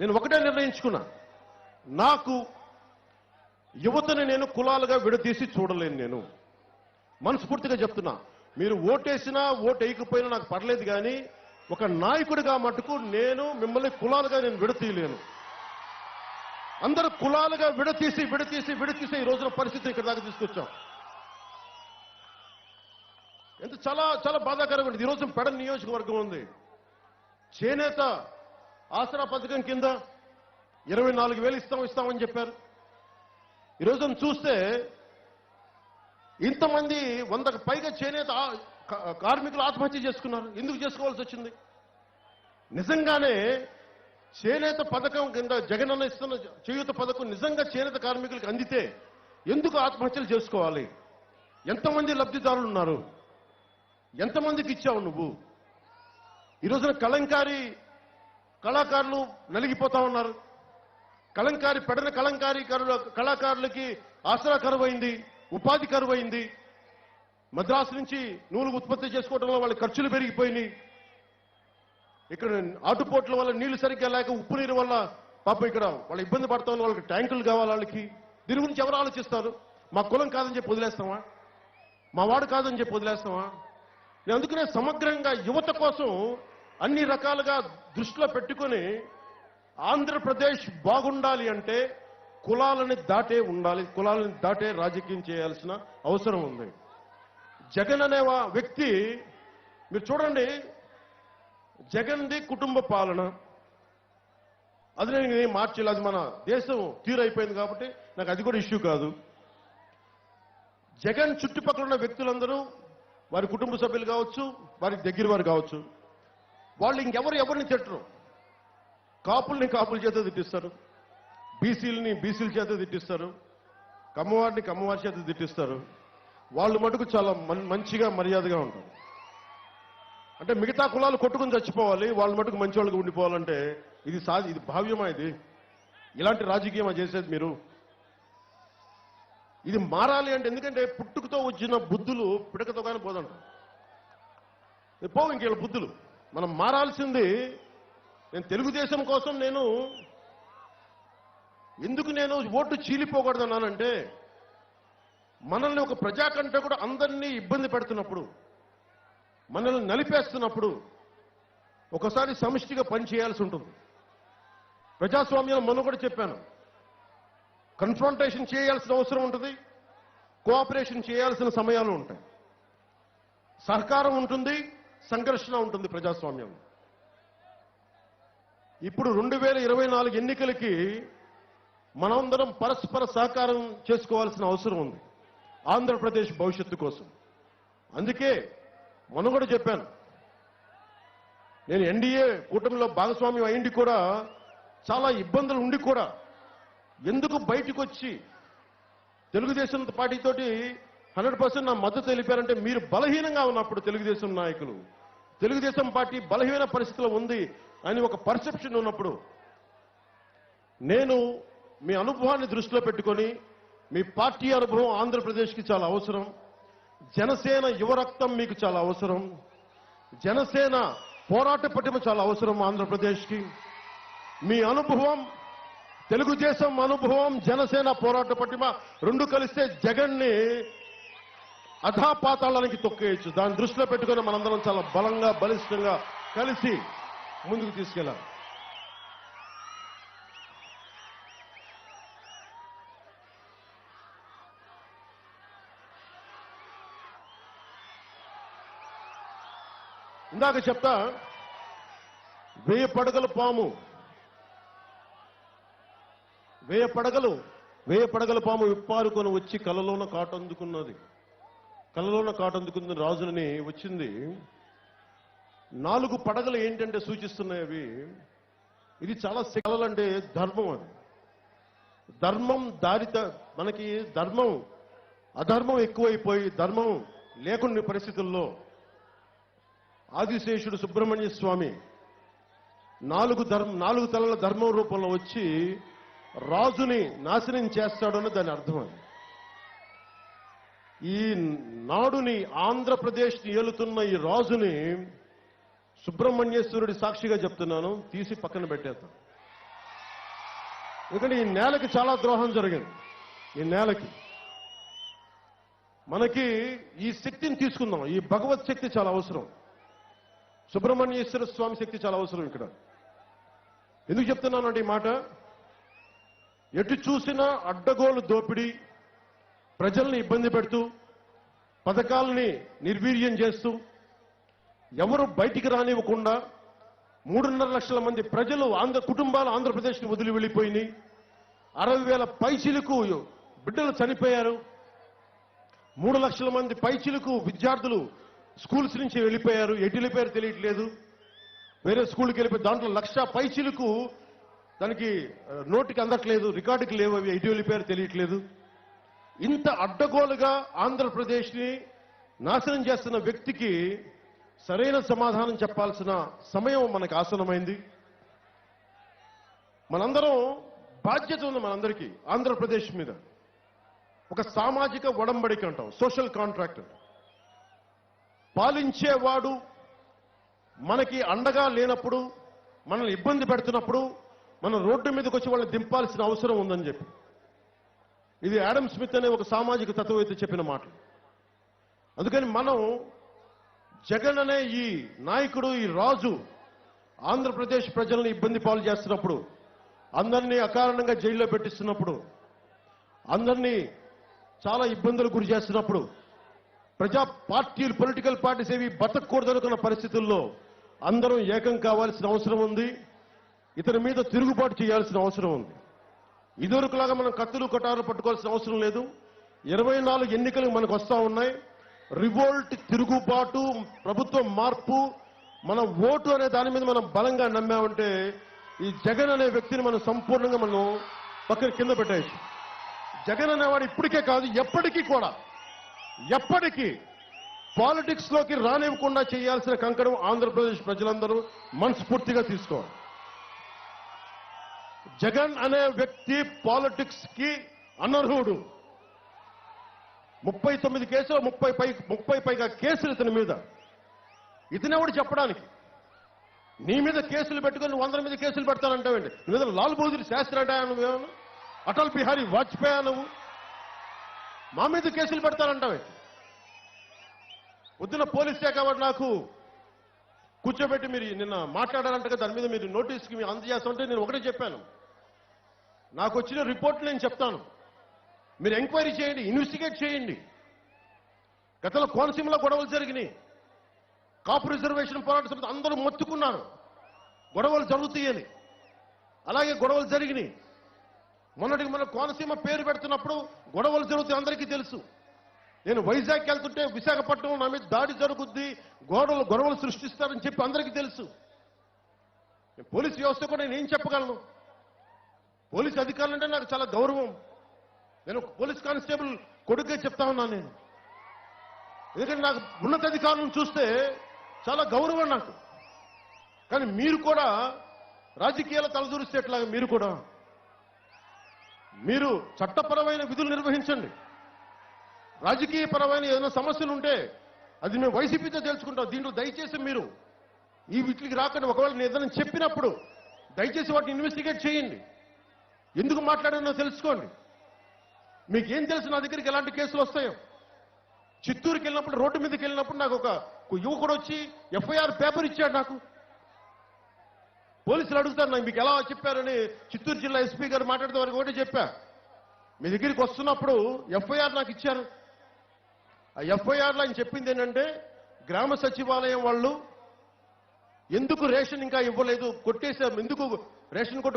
నేను ఒకటే నిర్ణయించుకున్నా. నాకు యువతని నేను కులాలుగా విడదీసి చూడలేను నేను. మనస్ఫూర్తిగా చెప్తున్నా. మీరు ఓటేసినా ఓటు వేయకపోయినా నాకు పర్లేదు కానీ ఒక నాయకుడిగా మటుకు నేను మిమ్మల్ని కులాలుగా నేను విడతీయలేను అందరూ కులాలుగా విడతీసి విడతీసి విడతీసి ఈ రోజున పరిస్థితి ఇక్కడ దాకా తీసుకొచ్చాం. ఎంత చాలా చాలా బాధాకరంగా ఉంది ఈ రోజు పెడ నియోజకవర్గం ఉంది. చేనేత ఆసరా పథకం కింద ఇరవై నాలుగు వేలు ఇస్తాం ఇస్తామని చెప్పారు. ఈ రోజున చూస్తే ఇంతమంది వందకు పైగా చేనేత కార్మికులు ఆత్మహత్య చేసుకున్నారు. ఎందుకు చేసుకోవాల్సి వచ్చింది? నిజంగానే చేనేత పథకం కింద జగనన్న ఇస్తున్న చేయూత పథకం నిజంగా చేనేత కార్మికులకు అందితే ఎందుకు ఆత్మహత్యలు చేసుకోవాలి? ఎంతమంది లబ్ధిదారులు ఉన్నారు? ఎంతమందికి ఇచ్చావు నువ్వు? ఈ రోజున కలంకారి కళాకారులు నలిగిపోతా ఉన్నారు. కలంకారి పెడన కలంకారి కళాకారులకి ఆసరా కరువైంది ఉపాధి కరువైంది. మద్రాసు నుంచి నూలు ఉత్పత్తి చేసుకోవడంలో వాళ్ళ ఖర్చులు పెరిగిపోయినాయి. ఇక్కడ ఆటుపోట్ల వల్ల నీళ్ళు సరిగ్గా లేక ఉప్పు నీరు వల్ల పాప ఇక్కడ వాళ్ళ ఇబ్బంది పడతా ఉన్న వాళ్ళకి ట్యాంకులు కావాలి వాళ్ళకి. దీని గురించి ఎవరు ఆలోచిస్తారు? మా కులం కాదని చెప్పి వదిలేస్తామా? మా వాడు కాదని చెప్పి వదిలేస్తామా? నేను అందుకనే సమగ్రంగా యువత కోసం అన్ని రకాలుగా దృష్టిలో పెట్టుకొని ఆంధ్రప్రదేశ్ బాగుండాలి అంటే కులాలని దాటే ఉండాలి కులాలని దాటే రాజకీయం చేయాల్సిన అవసరం ఉంది. జగన్ అనే వ్యక్తి మీరు చూడండి జగన్ది కుటుంబ పాలన. అది నేను ఏం అది మన దేశం తీరు అయిపోయింది కాబట్టి నాకు అది కూడా ఇష్యూ కాదు. జగన్ చుట్టుపక్కల ఉన్న వ్యక్తులందరూ వారి కుటుంబ సభ్యులు కావచ్చు వారికి దగ్గర వారు కావచ్చు వాళ్ళు ఇంకెవరు ఎవరిని తిట్టరు. కాపుల్ని కాపుల చేత తిట్టిస్తారు. బీసీలని బీసీల చేత తిట్టిస్తారు. కమ్మవారిని కమ్మవారి చేత తిట్టిస్తారు. వాళ్ళు మటుకు చాలా మంచిగా మర్యాదగా ఉంటారు. అంటే మిగతా కులాలు కొట్టుకుని చచ్చిపోవాలి వాళ్ళ మటుకు మంచి వాళ్ళకి ఉండిపోవాలంటే ఇది సా ఇది భావ్యమా ఇది? ఇలాంటి రాజకీయమా చేసేది మీరు? ఇది మారాలి అంటే ఎందుకంటే పుట్టుకతో వచ్చిన బుద్ధులు పిడకతో కానీ పోదంట ఇది పోవు ఇంకేళ్ళ బుద్ధులు. మనం మారాల్సింది నేను తెలుగుదేశం కోసం నేను ఎందుకు నేను ఓటు చీలిపోకూడదన్నానంటే మనల్ని ఒక ప్రజాకంటే కూడా అందరినీ ఇబ్బంది పెడుతున్నప్పుడు మనల్ని నలిపేస్తున్నప్పుడు ఒకసారి సమిష్టిగా పని చేయాల్సి ఉంటుంది. ప్రజాస్వామ్యం మనం కూడా చెప్పాను కన్ఫ్రంటేషన్ చేయాల్సిన అవసరం ఉంటుంది కోఆపరేషన్ చేయాల్సిన సమయాలు ఉంటాయి. సహకారం ఉంటుంది సంఘర్షణ ఉంటుంది ప్రజాస్వామ్యం. ఇప్పుడు రెండు వేల ఇరవై నాలుగు ఎన్నికలకి మనందరం పరస్పర సహకారం చేసుకోవాల్సిన అవసరం ఉంది. ఆంధ్రప్రదేశ్ భవిష్యత్తు కోసం. అందుకే మనం కూడా చెప్పాను. నేను ఎన్డీఏ కూటమిలో భాగస్వామ్యం అయింది కూడా చాలా ఇబ్బందులు ఉండి కూడా ఎందుకు బయటకు వచ్చి తెలుగుదేశం పార్టీతోటి హండ్రెడ్ పర్సెంట్ నా మద్దతు తెలిపారంటే మీరు బలహీనంగా ఉన్నప్పుడు తెలుగుదేశం నాయకులు తెలుగుదేశం పార్టీ బలహీన పరిస్థితిలో ఉంది అని ఒక పర్సెప్షన్ ఉన్నప్పుడు నేను మీ అనుభవాన్ని దృష్టిలో పెట్టుకొని మీ పార్టీ అనుభవం ఆంధ్రప్రదేశ్కి చాలా అవసరం జనసేన యువరక్తం మీకు చాలా అవసరం జనసేన పోరాట పటిమ చాలా అవసరం ఆంధ్రప్రదేశ్కి. మీ అనుభవం తెలుగుదేశం అనుభవం జనసేన పోరాట పటిమ రెండు కలిస్తే జగన్ని అధాపాతాళానికి తొక్కేయచ్చు. దాన్ని దృష్టిలో పెట్టుకొని మనందరం చాలా బలంగా బలిష్టంగా కలిసి ముందుకు తీసుకెళ్ళాలి. ఇందాక చెప్తా వేయ పడగల పాము. వేయ పడగలు వేయ పడగల పాము విప్పారుకొని వచ్చి కలలోన కాటందుకున్నది. కలలోన కాటందుకున్న రాజునని వచ్చింది. నాలుగు పడగలు ఏంటంటే సూచిస్తున్నాయి అవి. ఇది చాలా కలలంటే ధర్మం అది. ధర్మం దారిత మనకి ధర్మం అధర్మం ఎక్కువైపోయి ధర్మం లేకుండా పరిస్థితుల్లో ఆదిశేషుడు సుబ్రహ్మణ్య స్వామి నాలుగు ధర్మ నాలుగు తలల ధర్మం రూపంలో వచ్చి రాజుని నాశనం చేస్తాడని దాని అర్థం అది. ఈ నాడుని ఆంధ్రప్రదేశ్ ఏలుతున్న ఈ రాజుని సుబ్రహ్మణ్యేశ్వరుడి సాక్షిగా చెప్తున్నాను తీసి పక్కన పెట్టేద్దాం ఎందుకంటే ఈ నేలకి చాలా ద్రోహం జరిగింది. ఈ నేలకి. మనకి ఈ శక్తిని తీసుకుందాం. ఈ భగవత్ శక్తి చాలా అవసరం. సుబ్రహ్మణ్యేశ్వర స్వామి శక్తి చాలా అవసరం ఇక్కడ. ఎందుకు చెప్తున్నానంటే ఈ మాట? ఎటు చూసినా అడ్డగోలు దోపిడీ ప్రజల్ని ఇబ్బంది పెడుతూ పథకాలని నిర్వీర్యం చేస్తూ ఎవరు బయటికి రానివ్వకుండా మూడున్నర లక్షల మంది ప్రజలు ఆంధ్ర కుటుంబాలు ఆంధ్రప్రదేశ్ని వదిలి వెళ్ళిపోయినాయి. అరవై వేల పైచిలకు బిడ్డలు చనిపోయారు. మూడు లక్షల మంది పైచిలకు విద్యార్థులు స్కూల్స్ నుంచి వెళ్ళిపోయారు. ఎటు వెళ్ళిపోయారు తెలియట్లేదు. వేరే స్కూల్కి వెళ్ళిపోయి దాంట్లో లక్ష పైచిలకు దానికి నోటికి అందట్లేదు రికార్డుకి లేవు అవి. ఎటు వెళ్ళిపోయారు తెలియట్లేదు. ఇంత అడ్డగోలుగా ఆంధ్రప్రదేశ్ని నాశనం చేస్తున్న వ్యక్తికి సరైన సమాధానం చెప్పాల్సిన సమయం మనకు ఆసనమైంది మనందరం బాధ్యత ఉంది మనందరికీ ఆంధ్రప్రదేశ్ మీద. ఒక సామాజిక ఒడంబడిక అంటాం సోషల్ కాంట్రాక్ట్. పాలించేవాడు మనకి అండగా లేనప్పుడు మనల్ని ఇబ్బంది పెడుతున్నప్పుడు మనం రోడ్డు మీదకి వచ్చి వాళ్ళని దింపాల్సిన అవసరం ఉందని చెప్పి. ఇది యాడమ్ స్మిత్ అనే ఒక సామాజిక తత్వవేత్త చెప్పిన మాటలు అందుకని మనం జగన్ అనే ఈ నాయకుడు ఈ రాజు ఆంధ్రప్రదేశ్ ప్రజల్ని ఇబ్బంది పాలు చేస్తున్నప్పుడు అందరినీ అకారణంగా జైల్లో పెట్టిస్తున్నప్పుడు అందరినీ చాలా ఇబ్బందులు గురి చేస్తున్నప్పుడు ప్రజా పార్టీలు పొలిటికల్ పార్టీస్ ఏవి బతకూడదనుకున్న పరిస్థితుల్లో అందరం ఏకం కావాల్సిన అవసరం ఉంది. ఇతని మీద తిరుగుబాటు చేయాల్సిన అవసరం ఉంది. ఇదివరకులాగా మనం కత్తులు కటారు పట్టుకోవాల్సిన అవసరం లేదు. ఇరవై నాలుగు ఎన్నికలు మనకు వస్తూ ఉన్నాయి. రివోల్ట్ తిరుగుబాటు ప్రభుత్వం మార్పు మన ఓటు అనే దాని మీద మనం బలంగా నమ్మామంటే ఈ జగన్ అనే వ్యక్తిని మనం సంపూర్ణంగా మనం పక్కన కింద పెట్టేయచ్చు. జగన్ అనేవాడు ఇప్పటికే కాదు ఎప్పటికీ కూడా ఎప్పటికీ పాలిటిక్స్లోకి రానివ్వకుండా చేయాల్సిన కంకణం ఆంధ్రప్రదేశ్ ప్రజలందరూ మనస్ఫూర్తిగా తీసుకోవాలి. జగన్ అనే వ్యక్తి పాలిటిక్స్కి అనర్హుడు. ముప్పై తొమ్మిది కేసులు ముప్పై పై ముప్పై పైగా కేసులు ఇతని మీద. ఇతనెవడు చెప్పడానికి? నీ మీద కేసులు పెట్టుకొని వందల మీద కేసులు పెడతానంటావండి నీ మీద లాల్ బహదూర్ శాస్త్రి అంటే నువ్వు అటల్ బిహారీ వాజ్పేయి నువ్వు? మా మీద కేసులు పెడతానంటావే. వద్దున పోలీస్ శాఖ వాడు నాకు కూర్చోబెట్టి మీరు నిన్న మాట్లాడారంట దాని మీద మీరు నోటీస్కి మీరు అందజేస్తుంటే నేను ఒకటే చెప్పాను. నాకు వచ్చిన రిపోర్ట్ నేను చెప్తాను. మీరు ఎంక్వైరీ చేయండి ఇన్వెస్టిగేట్ చేయండి. గతంలో కోనసీమలో గొడవలు జరిగినాయి. కాపు రిజర్వేషన్ పోరాట సమితి అందరూ మొత్తుకున్నారు. గొడవలు జరుగుతాయని. అలాగే గొడవలు జరిగినాయి. మొన్నటికి మన కోనసీమ పేరు పెడుతున్నప్పుడు గొడవలు జరుగుతాయి అందరికీ తెలుసు. నేను వైజాగ్ వెళ్తుంటే విశాఖపట్నం నా మీద దాడి జరుగుద్ది గొడవలు గొడవలు సృష్టిస్తారని చెప్పి అందరికీ తెలుసు. పోలీస్ వ్యవస్థ కూడా నేను ఏం చెప్పగలను? పోలీస్ అధికారులు అంటే నాకు చాలా గౌరవం. నేను పోలీస్ కానిస్టేబుల్ కొడుకే చెప్తా ఉన్నాను నేను. ఎందుకంటే నాకు ఉన్నతాధికారులను చూస్తే చాలా గౌరవం నాకు. కానీ మీరు కూడా రాజకీయాల తలదూరిస్తేట్లాగా మీరు కూడా. మీరు చట్టపరమైన విధులు నిర్వహించండి. రాజకీయ పరమైన ఏదైనా సమస్యలు ఉంటే అది మేము వైసీపీతో తెలుసుకుంటాం దీంట్లో దయచేసి మీరు ఈ వీటికి రాకుండా. ఒకవేళ నేను ఏదైనా చెప్పినప్పుడు దయచేసి వాటిని ఇన్వెస్టిగేట్ చేయండి. ఎందుకు మాట్లాడానో తెలుసుకోండి. మీకు ఏం తెలుసు నా దగ్గరికి ఎలాంటి కేసులు వస్తాయో? చిత్తూరుకి వెళ్ళినప్పుడు రోడ్డు మీదకి వెళ్ళినప్పుడు నాకు ఒక యువకుడు వచ్చి ఎఫ్ఐఆర్ పేపర్ ఇచ్చాడు నాకు. పోలీసులు అడుగుతారు నాకు మీకు ఎలా చెప్పారని చిత్తూరు జిల్లా ఎస్పీ గారు మాట్లాడితే వారికి ఒకటే చెప్పా. మీ దగ్గరికి వస్తున్నప్పుడు ఎఫ్ఐఆర్ నాకు ఇచ్చారు. ఆ ఎఫ్ఐఆర్లో ఆయన చెప్పింది ఏంటంటే గ్రామ సచివాలయం వాళ్ళు ఎందుకు రేషన్ ఇంకా ఇవ్వలేదు కొట్టేశారు ఎందుకు రేషన్ కొట్టు